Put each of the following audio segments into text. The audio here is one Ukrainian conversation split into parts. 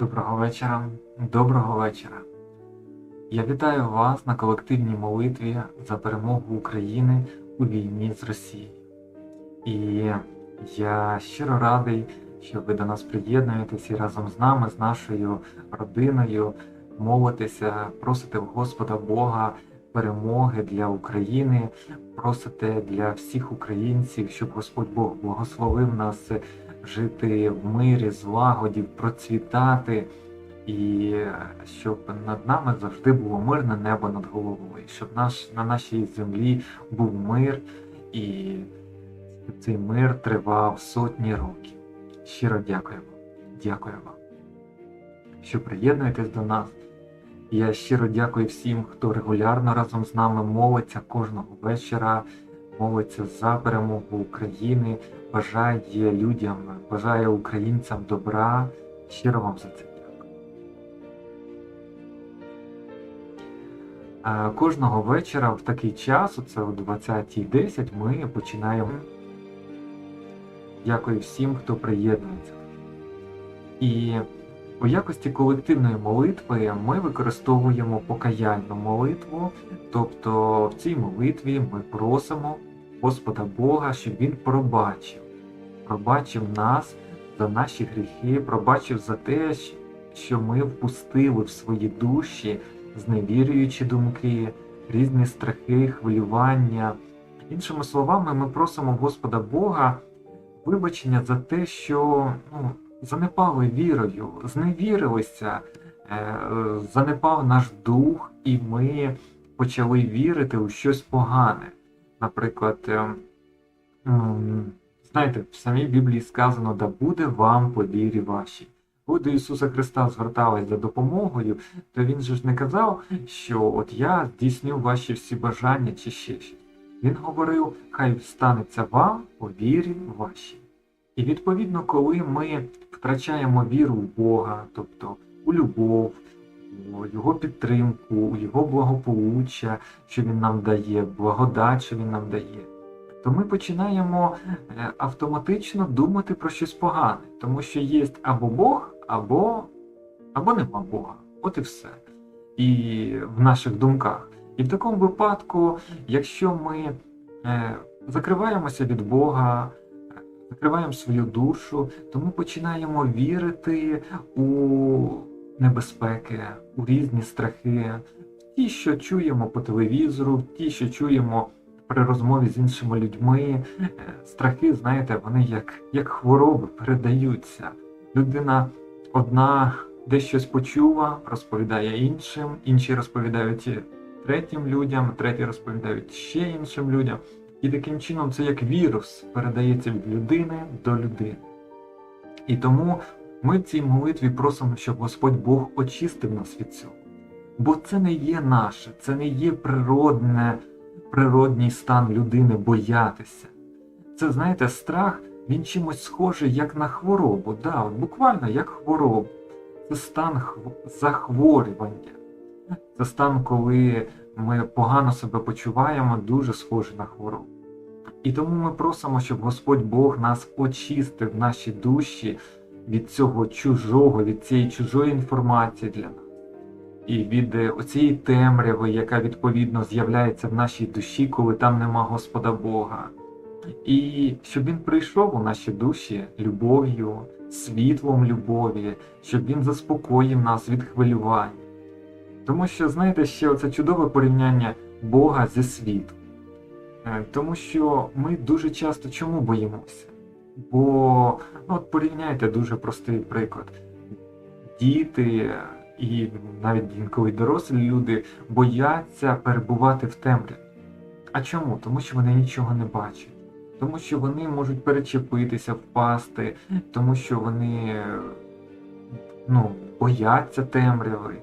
Доброго вечора, доброго вечора. Я вітаю вас на колективній молитві за перемогу України у війні з Росією. І я щиро радий, що ви до нас приєднуєтесь і разом з нами, з нашою родиною, молитеся, просите в Господа Бога перемоги для України, просите для всіх українців, щоб Господь Бог благословив нас жити в мирі, злагоді, процвітати, і щоб над нами завжди було мирне небо над головою, щоб наш, на нашій землі був мир, і цей мир тривав сотні років. Щиро дякую вам. Дякую вам, що приєднуєтесь до нас. Я щиро дякую всім, хто регулярно разом з нами молиться кожного вечора, молиться за перемогу України, бажає людям, бажає українцям добра. Щиро вам за це дякую. Кожного вечора в такий час, оце о 20.10, ми починаємо. Дякую всім, хто приєднується. І у якості колективної молитви ми використовуємо покаяльну молитву, тобто в цій молитві ми просимо Господа Бога, щоб Він пробачив, пробачив нас за наші гріхи, пробачив за те, що ми впустили в свої душі зневірюючі думки, різні страхи, хвилювання. Іншими словами, ми просимо Господа Бога вибачення за те, що ну, занепали вірою, зневірилися, е, занепав наш дух, і ми почали вірити у щось погане. Наприклад, е, м, знаєте, в самій Біблії сказано, да буде вам по вірі вашій. Коли до Ісуса Христа звертались за допомогою, то Він же ж не казав, що от я здійсню ваші всі бажання чи ще щось. Він говорив, хай станеться вам по вірі вашій. І відповідно, коли ми втрачаємо віру в Бога, тобто у любов, у Його підтримку, у Його благополуччя, що Він нам дає, благодать, що Він нам дає, то ми починаємо е, автоматично думати про щось погане, тому що є або Бог, або, або нема Бога. От і все. І в наших думках. І в такому випадку, якщо ми е, закриваємося від Бога, закриваємо свою душу, то ми починаємо вірити у небезпеки, у різні страхи, ті, що чуємо по телевізору, ті, що чуємо при розмові з іншими людьми. Е, Страхи, знаєте, вони як, як хвороби передаються. Людина одна десь щось почула, розповідає іншим, інші розповідають третім людям, треті розповідають ще іншим людям. І таким чином це як вірус передається від людини до людини. І тому ми в цій молитві просимо, щоб Господь Бог очистив нас від цього. Бо це не є наше, це не є природне, природній стан людини боятися. Це, знаєте, страх, він чимось схожий як на хворобу, да, от буквально як хворобу. Це стан хв- захворювання. Це стан, коли ми погано себе почуваємо, дуже схожий на хворобу. І тому ми просимо, щоб Господь Бог нас очистив наші душі від цього чужого, від цієї чужої інформації для нас. І від е, оцієї темряви, яка відповідно з'являється в нашій душі, коли там нема Господа Бога. І щоб Він прийшов у наші душі любов'ю, світлом любові, щоб Він заспокоїв нас від хвилювання. Тому що, знаєте, ще оце чудове порівняння Бога зі світом. Е, Тому що ми дуже часто чому боїмося? Бо ну, от порівняйте дуже простий приклад. Діти і навіть інколи дорослі люди бояться перебувати в темряві. А чому? Тому що вони нічого не бачать. Тому що вони можуть перечепитися, впасти, тому що вони ну, бояться темряви,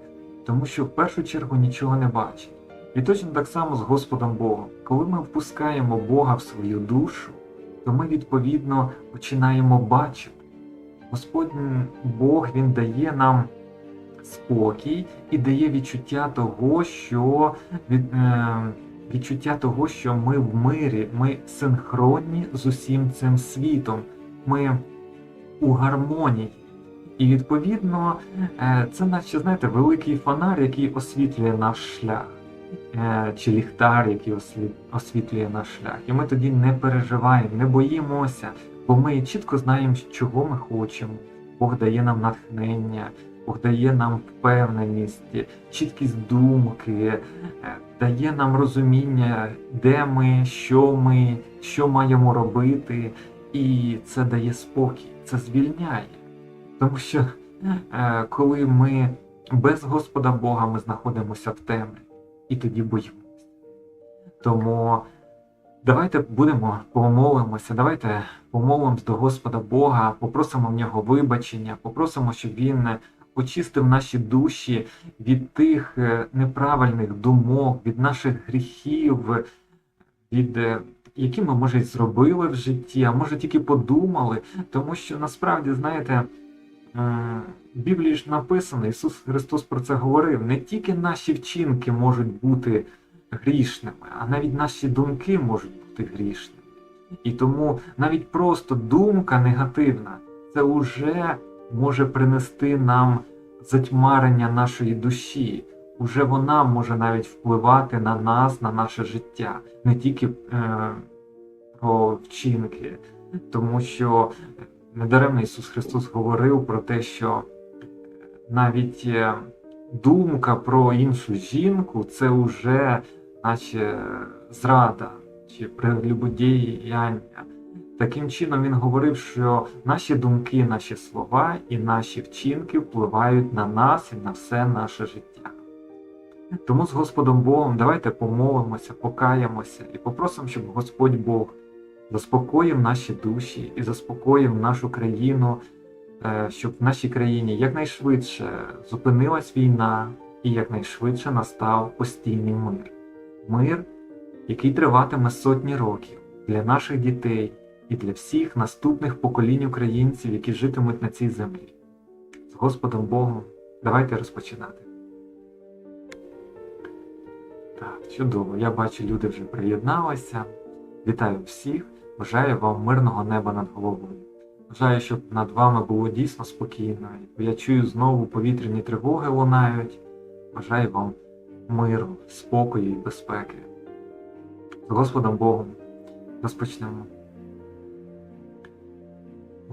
тому що в першу чергу нічого не бачать. І точно так само з Господом Богом. Коли ми впускаємо Бога в свою душу, то ми відповідно починаємо бачити. Господь Бог Він дає нам спокій і дає відчуття того, що від, е, відчуття того, що ми в мирі, ми синхронні з усім цим світом, ми у гармонії. І відповідно, е, це наче, знаєте, великий фонар, який освітлює наш шлях, е, чи ліхтар, який освітлює наш шлях. І ми тоді не переживаємо, не боїмося, бо ми чітко знаємо, чого ми хочемо. Бог дає нам натхнення, Бог дає нам впевненість, чіткість думки, е, дає нам розуміння, де ми, що ми, що маємо робити, і це дає спокій, це звільняє. Тому що е, коли ми без Господа Бога ми знаходимося в темряві, і тоді боїмося. Тому давайте будемо помолимося, давайте помолимось до Господа Бога, попросимо в нього вибачення, попросимо, щоб Він очистив наші душі від тих е, неправильних думок, від наших гріхів, від е, які ми, може, й зробили в житті, а може тільки подумали, тому що насправді, знаєте, е, в Біблії ж написано, Ісус Христос про це говорив, не тільки наші вчинки можуть бути грішними, а навіть наші думки можуть бути грішними. І тому навіть просто думка негативна, це вже може принести нам затьмарення нашої душі. Уже вона може навіть впливати на нас, на наше життя, не тільки е, про вчинки, тому що недаремно Ісус Христос говорив про те, що навіть е, думка про іншу жінку це вже наче зрада чи прелюбодіяння. Таким чином він говорив, що наші думки, наші слова і наші вчинки впливають на нас і на все наше життя. Тому з Господом Богом давайте помолимося, покаємося і попросимо, щоб Господь Бог заспокоїв наші душі і заспокоїв нашу країну, е, щоб в нашій країні якнайшвидше зупинилась війна і якнайшвидше настав постійний мир. Мир, який триватиме сотні років для наших дітей і для всіх наступних поколінь українців, які житимуть на цій землі. З Господом Богом, давайте розпочинати. Так, чудово. Я бачу, люди вже приєдналися. Вітаю всіх. Бажаю вам мирного неба над головою. Бажаю, щоб над вами було дійсно спокійно. Я чую знову повітряні тривоги лунають. Бажаю вам миру, спокою і безпеки. З Господом Богом розпочнемо.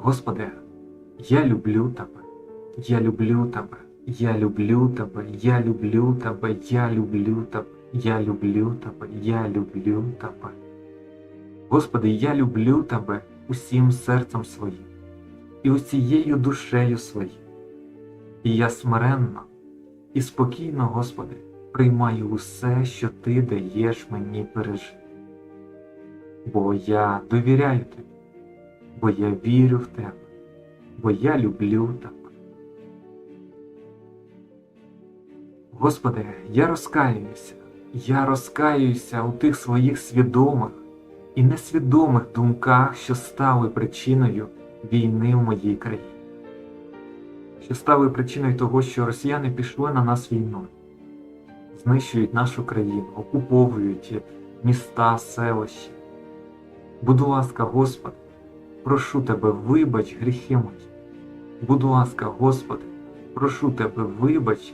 Господи, я люблю Тебе, я люблю Тебе, я люблю Тебе, я люблю Тебе, я люблю Тебе, я люблю Тебе, я люблю Тебе. Господи, я люблю Тебе усім серцем своїм і усією душею своїм. І я смиренно і спокійно, Господи, приймаю усе, що Ти даєш мені пережити. Бо я довіряю Тобі бо я вірю в тебе, бо я люблю тебе. Господи, я розкаююся, я розкаююся у тих своїх свідомих і несвідомих думках, що стали причиною війни в моїй країні, що стали причиною того, що росіяни пішли на нас війною, знищують нашу країну, окуповують міста, селища. Будь ласка, Господи, прошу тебе, вибач гріхи мої. Будь ласка, Господи, прошу тебе, вибач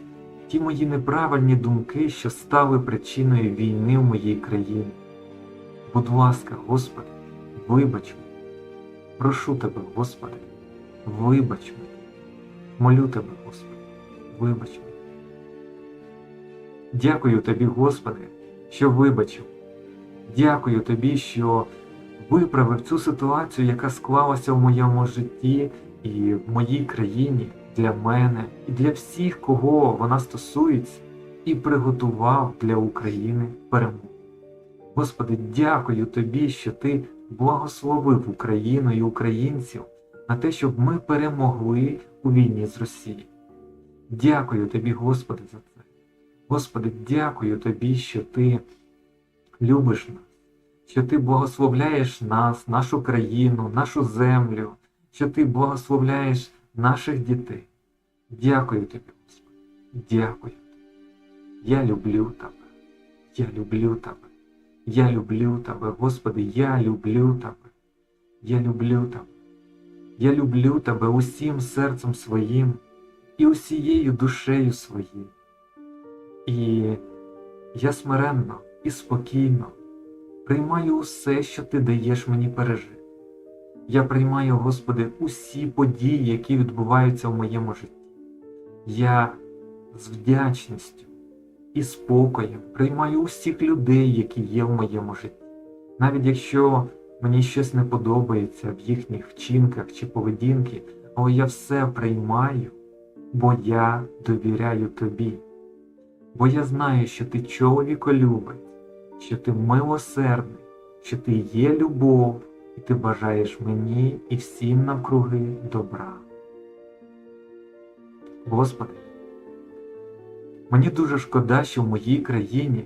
ті мої неправильні думки, що стали причиною війни в моїй країні. Будь ласка, Господи, вибач мене. Прошу тебе, Господи, вибач мене. Молю тебе, Господи, вибач мене. Дякую тобі, Господи, що вибачив. Дякую тобі, що виправив цю ситуацію, яка склалася в моєму житті і в моїй країні для мене і для всіх, кого вона стосується, і приготував для України перемогу. Господи, дякую Тобі, що Ти благословив Україну і українців на те, щоб ми перемогли у війні з Росією. Дякую Тобі, Господи, за це. Господи, дякую Тобі, що Ти любиш нас що Ти благословляєш нас, нашу країну, нашу землю, що Ти благословляєш наших дітей. Дякую тобі, Господи. Дякую. Я люблю Тебе. Я люблю Тебе. Я люблю Тебе, Господи, я люблю Тебе. Я люблю Тебе. Я люблю тебе усім серцем своїм і усією душею своєю. І я смиренно і спокійно приймаю усе, що ти даєш мені пережити. Я приймаю, Господи, усі події, які відбуваються в моєму житті. Я з вдячністю і спокоєм приймаю усіх людей, які є в моєму житті. Навіть якщо мені щось не подобається в їхніх вчинках чи поведінки, але я все приймаю, бо я довіряю тобі. Бо я знаю, що ти чоловіколюбець, що ти милосердний, що ти є любов, і ти бажаєш мені і всім навкруги добра. Господи, мені дуже шкода, що в моїй країні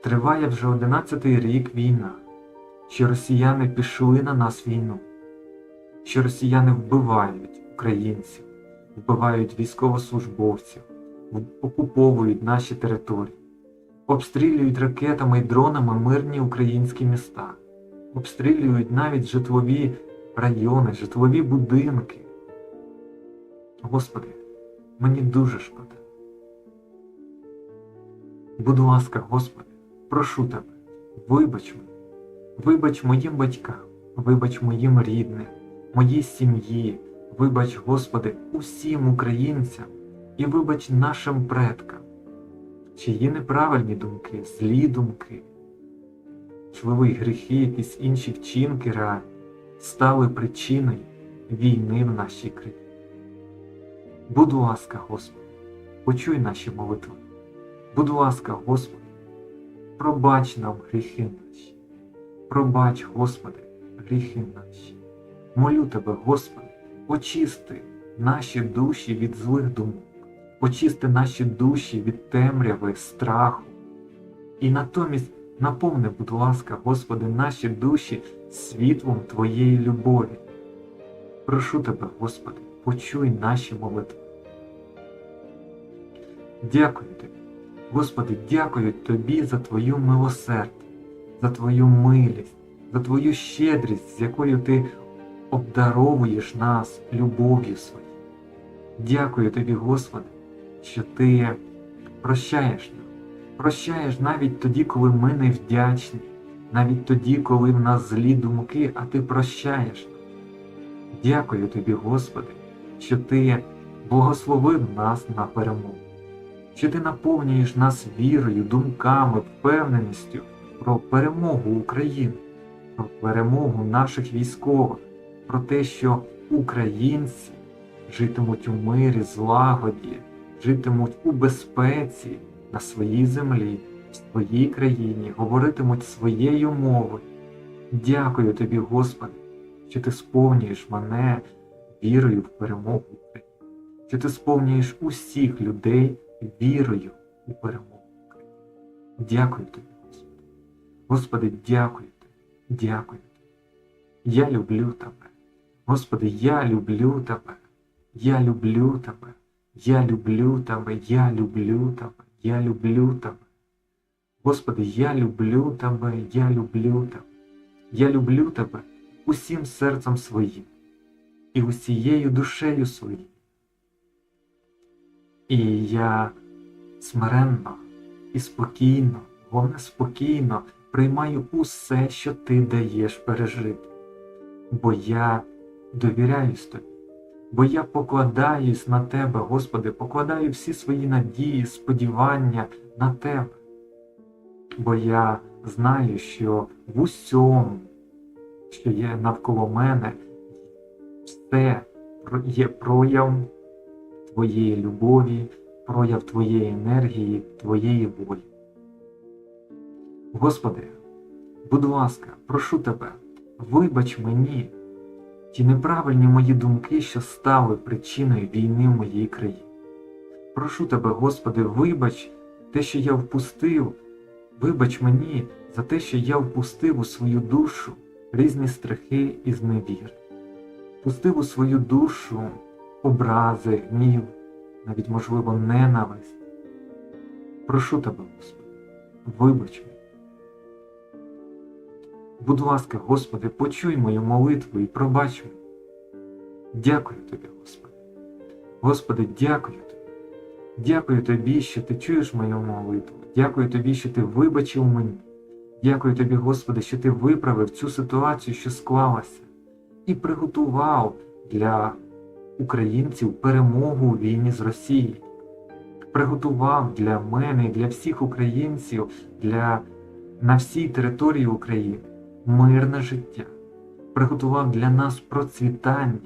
триває вже одинадцятий рік війна, що росіяни пішли на нас війну, що росіяни вбивають українців, вбивають військовослужбовців, окуповують наші території, обстрілюють ракетами і дронами мирні українські міста, обстрілюють навіть житлові райони, житлові будинки. Господи, мені дуже шкода. Будь ласка, Господи, прошу Тебе, вибач мене, вибач моїм батькам, вибач моїм рідним, моїй сім'ї, вибач, Господи, усім українцям. І вибач нашим предкам, чиї неправильні думки, злі думки, можливо, і гріхи, якісь інші вчинки реальні стали причиною війни в нашій країні. Будь ласка, Господи, почуй наші молитви. Будь ласка, Господи, пробач нам гріхи наші. Пробач, Господи, гріхи наші. Молю Тебе, Господи, очисти наші душі від злих думок, очисти наші душі від темряви, страху. І натомість наповни, будь ласка, Господи, наші душі світлом Твоєї любові. Прошу Тебе, Господи, почуй наші молитви. Дякую Тобі. Господи, дякую Тобі за Твою милосердя, за Твою милість, за Твою щедрість, з якою Ти обдаровуєш нас любов'ю своєю. Дякую Тобі, Господи, що Ти прощаєш нас, прощаєш навіть тоді, коли ми не вдячні, навіть тоді, коли в нас злі думки, а Ти прощаєш нас. Дякую Тобі, Господи, що Ти благословив нас на перемогу що ти наповнюєш нас вірою, думками, впевненістю про перемогу України, про перемогу наших військових, про те, що українці житимуть у мирі, злагоді, житимуть у безпеці на своїй землі, в своїй країні, говоритимуть своєю мовою. Дякую тобі, Господи, що ти сповнюєш мене вірою в перемогу України, що ти сповнюєш усіх людей вірою у перемогу. Дякую тобі, Господи. Господи, дякую тобі, дякую тобі. Я люблю тебе. Господи, я люблю тебе. Я люблю тебе. Я люблю тебе. Я люблю тебе. Я люблю тебе. Господи, я люблю тебе. Я люблю тебе. Я люблю тебе усім серцем своїм і усією душею своїм. І я смиренно і спокійно, головне спокійно приймаю усе, що ти даєш пережити. Бо я довіряюсь тобі, бо я покладаюсь на тебе, Господи, покладаю всі свої надії, сподівання на тебе. Бо я знаю, що в усьому, що є навколо мене, все є проявом Твоєї любові, прояв Твоєї енергії, Твоєї волі. Господи, будь ласка, прошу Тебе, вибач мені ті неправильні мої думки, що стали причиною війни в моїй країні. Прошу Тебе, Господи, вибач те, що я впустив, вибач мені за те, що я впустив у свою душу різні страхи і зневір, впустив у свою душу образи, гнів, навіть, можливо, ненависть. Прошу тебе, Господи, вибач. Будь ласка, Господи, почуй мою молитву і пробач мене. Дякую тобі, Господи. Господи, дякую тобі. Дякую тобі, що ти чуєш мою молитву. Дякую тобі, що ти вибачив мені. Дякую тобі, Господи, що ти виправив цю ситуацію, що склалася, і приготував для українців перемогу у війні з Росією. Приготував для мене для всіх українців для, на всій території України мирне життя. Приготував для нас процвітання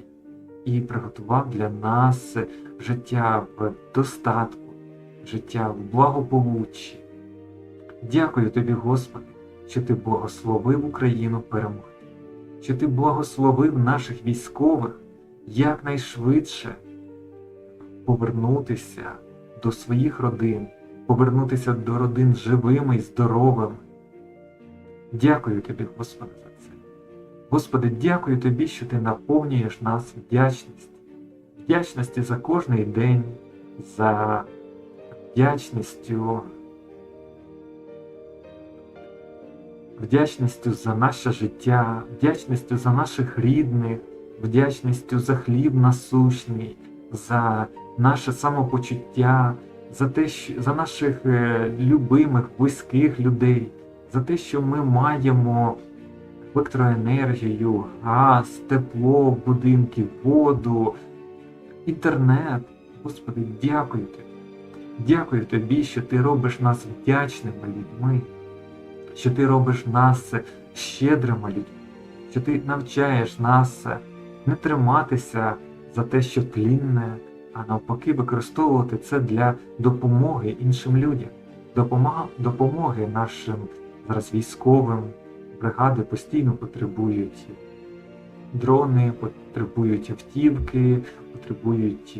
і приготував для нас життя в достатку, життя в благополуччі. Дякую тобі, Господи, що ти благословив Україну перемогти, що ти благословив наших військових якнайшвидше повернутися до своїх родин, повернутися до родин живими і здоровими. Дякую тобі, Господи, за це. Господи, дякую тобі, що ти наповнюєш нас вдячністю, вдячності за кожний день, за вдячністю, вдячністю за наше життя, вдячністю за наших рідних, вдячністю за хліб насущний, за наше самопочуття, за те, що за наших е, любимих, близьких людей, за те, що ми маємо електроенергію, газ, тепло будинки, воду, інтернет. Господи, дякую тобі. Дякую тобі, що ти робиш нас вдячними людьми, що ти робиш нас щедрими людьми, що ти навчаєш нас не триматися за те, що тлінне, а навпаки використовувати це для допомоги іншим людям, допомоги нашим зараз військовим. Бригади постійно потребують дрони, потребують автівки, потребують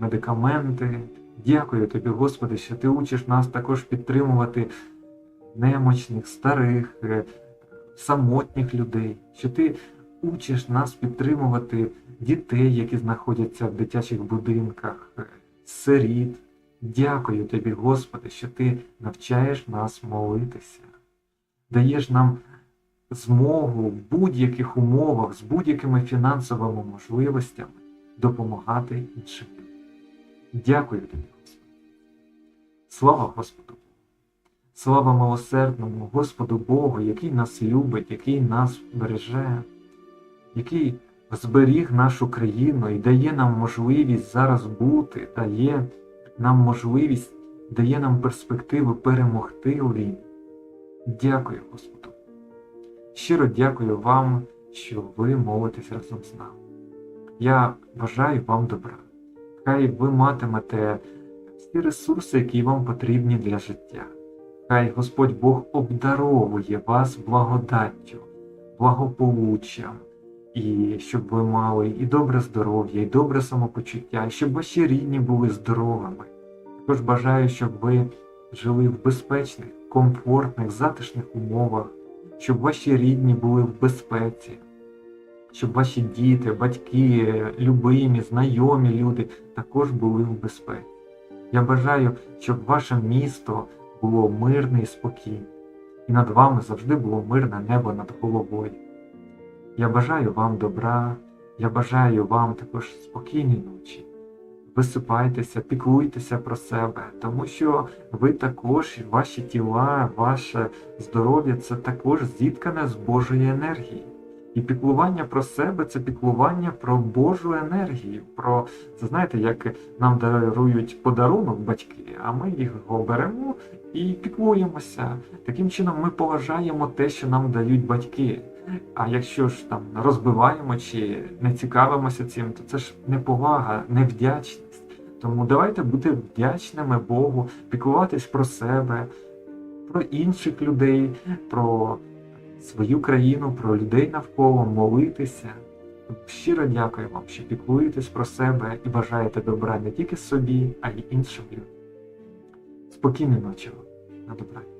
медикаменти. Дякую тобі, Господи, що ти учиш нас також підтримувати немочних, старих, е, самотніх людей, що ти учиш нас підтримувати дітей, які знаходяться в дитячих будинках, е, сиріт. Дякую тобі, Господи, що ти навчаєш нас молитися, даєш нам змогу в будь-яких умовах, з будь-якими фінансовими можливостями допомагати іншим. Дякую тобі, Господи. Слава Господу! Слава милосердному Господу Богу, який нас любить, який нас береже, який зберіг нашу країну і дає нам можливість зараз бути, дає нам можливість, дає нам перспективу перемогти у війні. Дякую, Господу. Щиро дякую вам, що ви молитесь разом з нами. Я бажаю вам добра. Хай ви матимете всі ресурси, які вам потрібні для життя. Хай Господь Бог обдаровує вас благодаттю, благополуччям, і щоб ви мали і добре здоров'я, і добре самопочуття, і щоб ваші рідні були здоровими. Також бажаю, щоб ви жили в безпечних, комфортних, затишних умовах, щоб ваші рідні були в безпеці, щоб ваші діти, батьки, любимі, знайомі люди також були в безпеці. Я бажаю, щоб ваше місто було мирне і спокійне, і над вами завжди було мирне небо над головою. Я бажаю вам добра, я бажаю вам також спокійні ночі. Висипайтеся, піклуйтеся про себе, тому що ви також, ваші тіла, ваше здоров'я це також зіткане з Божої енергії. І піклування про себе це піклування про Божу енергію. Про це знаєте, як нам дарують подарунок батьки, а ми його беремо і піклуємося. Таким чином ми поважаємо те, що нам дають батьки. А якщо ж там розбиваємо чи не цікавимося цим, то це ж неповага, невдячність. Тому давайте бути вдячними Богу, піклуватись про себе, про інших людей, про свою країну, про людей навколо, молитися. Щиро дякую вам, що піклуєтесь про себе і бажаєте добра не тільки собі, а й іншим людям. Спокійної ночі вам. На добраніч.